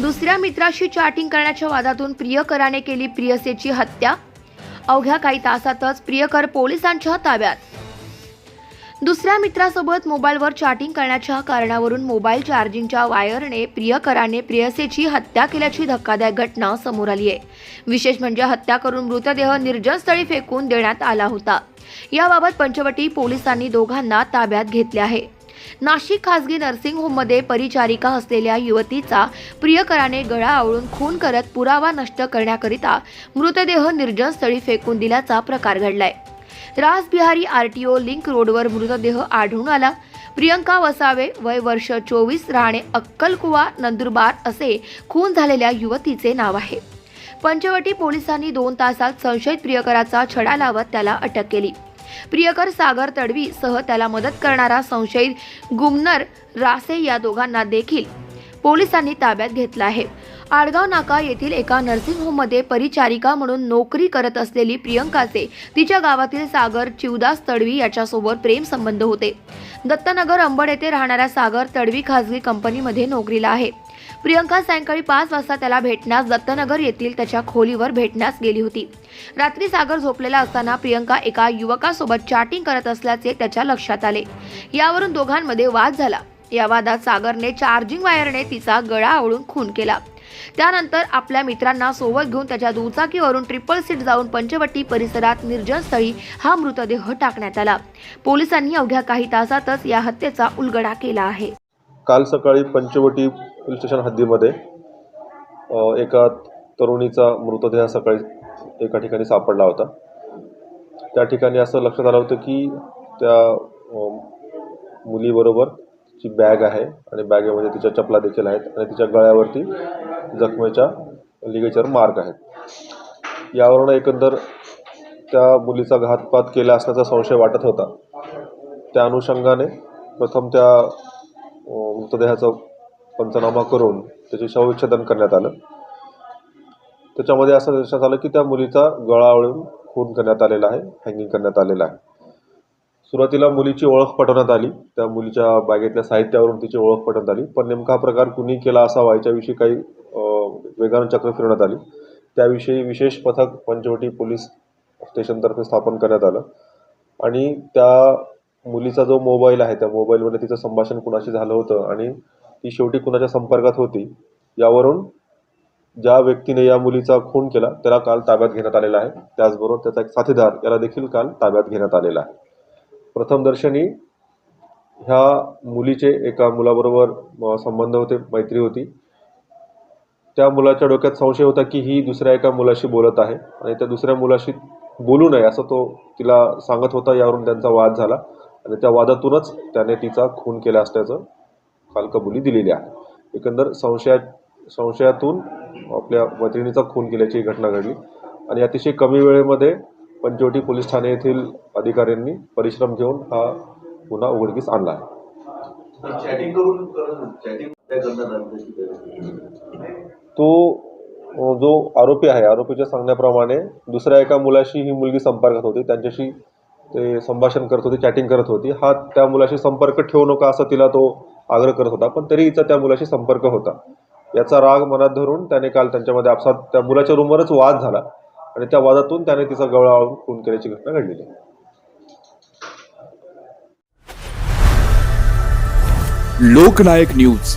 दुसऱ्या मित्राशी चॅटिंग करण्याच्या वादातून प्रियकराने केली प्रियसेची हत्या. अवघ्या काही तासातच प्रियकर पोलिसांच्या ताब्यात. दुसऱ्या मित्रासोबत मोबाईलवर चॅटिंग करण्याच्या कारणावरून मोबाईल चार्जिंगच्या वायरने प्रियकराने प्रियसेची हत्या केल्याची धक्कादायक घटना समोर आली आहे विशेष म्हणजे हत्या करून मृतदेह निर्जन स्थळी फेकून देण्यात आला होता. याबाबत पंचवटी पोलिसांनी दोघांना ताब्यात घेतले आहे. नाशिक खासगी नर्सिंग होममध्ये परिचारिका असलेल्या युवतीचा प्रियकराने गळा आवळून खून करत पुरावा नष्ट करण्याकरिता मृतदेह निर्जन स्थळी फेकून दिल्याचा प्रकार घडलाय. रासबिहारी ओ लिंक रोडवर मृतदेह आढळून आला. प्रियंका वसावे वय वर्ष चोवीस राहणे अक्कलकुवा नंदुरबार असे खून झालेल्या युवतीचे नाव आहे. पंचवटी पोलिसांनी दोन तासात संशयित प्रियकराचा छडा लावत त्याला अटक केली. प्रियकर सागर तडवी सह त्याला मदत करणारा संशयित गुमनर रासे या दोघांना देखील पोलिसांनी ताब्यात घेतलं आहे. आडगाव नाका येथील एका नर्सिंग होममध्ये परिचारिका म्हणून नोकरी करत असलेली प्रियंकाचे तिच्या गावातील सागर चिवदास तडवी याच्यासोबत प्रेम संबंध होते. दत्तनगर अंबड येथे राहणाऱ्या सागर तडवी खासगी कंपनीमध्ये नोकरीला आहे. प्रियंका सायंकाळी पाच वाजता त्याला भेटण्यास दत्तनगर येथील त्याच्या खोलीवर भेटण्यास गेली होती. रात्री सागर झोपलेला असताना प्रियंका एका युवकासोबत चॅटिंग करत असल्याचे त्याच्या लक्षात आले. यावरून दोघांमध्ये वाद झाला. या वादात सागरने चार्जिंग वायरने तिचा गळा आवळून खून केला. त्यानंतर आपल्या मित्रांना सोबत घेऊन त्याच्या दुचाकीवरून ट्रिपल सीट जाऊन पंचवटी परिसरात निर्जन स्थळी हा मृतदेह टाकण्यात आला. पोलिसांनी अवघ्या काही तासातच या हत्येचा उलगडा केला आहे. काल सकाळी पंचवटी पोलीस स्टेशन हद्दीमध्ये एका तरुणीचा मृतदेह सकाळी एका ठिकाणी सापडला होता. त्या ठिकाणी असं लक्षात आलं होतं की त्या मुलीबरोबर जी बॅग आहे आणि बॅगेमध्ये म्हणजे तिच्या चपला देखील आहेत आणि तिच्या गळ्यावरती जखमेच्या लिगेचर मार्क आहेत. यावरून एकंदर त्या मुलीचा घातपात केला असण्याचा संशय वाटत होता. त्या अनुषंगाने प्रथम त्या मृतदेहाचं पंचनामा करून त्याचे शवविच्छेदन करण्यात आलं. त्याच्यामध्ये असं लक्षात आलं की त्या मुलीचा गळा वळून खून करण्यात आलेला आहे हँगिंग करण्यात आलेला आहे. सुरुवातीला मुलीची ओळख पटवण्यात आली. त्या मुलीच्या बॅगेतल्या साहित्यावरून तिची ओळख पटवण्यात आली. पण नेमका हा प्रकार कुणी केला असावा याच्याविषयी काही वेगानं चक्र फिरवण्यात आली. त्याविषयी विशेष पथक पंचवटी पोलीस स्टेशनतर्फे स्थापन करण्यात आलं. आणि त्या मुलीचा जो मोबाईल आहे त्या मोबाईलमध्ये तिचं संभाषण कुणाशी झालं होतं आणि ती शेवटी कुणाच्या संपर्कात होती यावरून ज्या व्यक्तीने या मुलीचा खून केला त्याला काल ताब्यात घेण्यात आलेला आहे. त्याचबरोबर त्याचा एक साथीदार याला देखील काल ताब्यात घेण्यात आलेला आहे. प्रथमदर्शनी ह्या मुलीचे एका मुलाबरोबर संबंध होते मैत्री होती. त्या मुलाच्या डोक्यात संशय होता की ही दुसऱ्या एका मुलाशी बोलत आहे आणि त्या दुसऱ्या मुलाशी बोलू नये असं तो तिला सांगत होता यावरून त्यांचा वाद झाला. आणि त्या वादातूनच त्याने तिचा खून केला असल्याचं काल कबुली दिलेली आहे. एकंदर संशया संशयातून आपल्या मैत्रिणीचा खून केल्याची घटना घडली. आणि अतिशय कमी वेळेमध्ये पंचवटी पोलीस ठाणे येथील अधिकाऱ्यांनी परिश्रम घेऊन हा गुन्हा उघडकीस आणला आहे? तो जो आरोपी आहे आरोपीच्या सांगण्याप्रमाणे दुसऱ्या एका मुलाशी ही मुलगी संपर्कात होती. त्यांच्याशी ते संभाषण करत होते चॅटिंग करत होती. हा त्या मुलाशी संपर्क ठेवू नका असं तिला तो आग्रह करत होता पण तरी हिचा त्या मुलाशी संपर्क होता. याचा राग मनात धरून त्याने काल त्यांच्यामध्ये आपसात त्या मुलाच्या रूमवरच वाद झाला आणि त्या वादातून त्याने तिचा गळा आळून खून केल्याची घटना घडलेली आहे. लोकनायक न्यूज.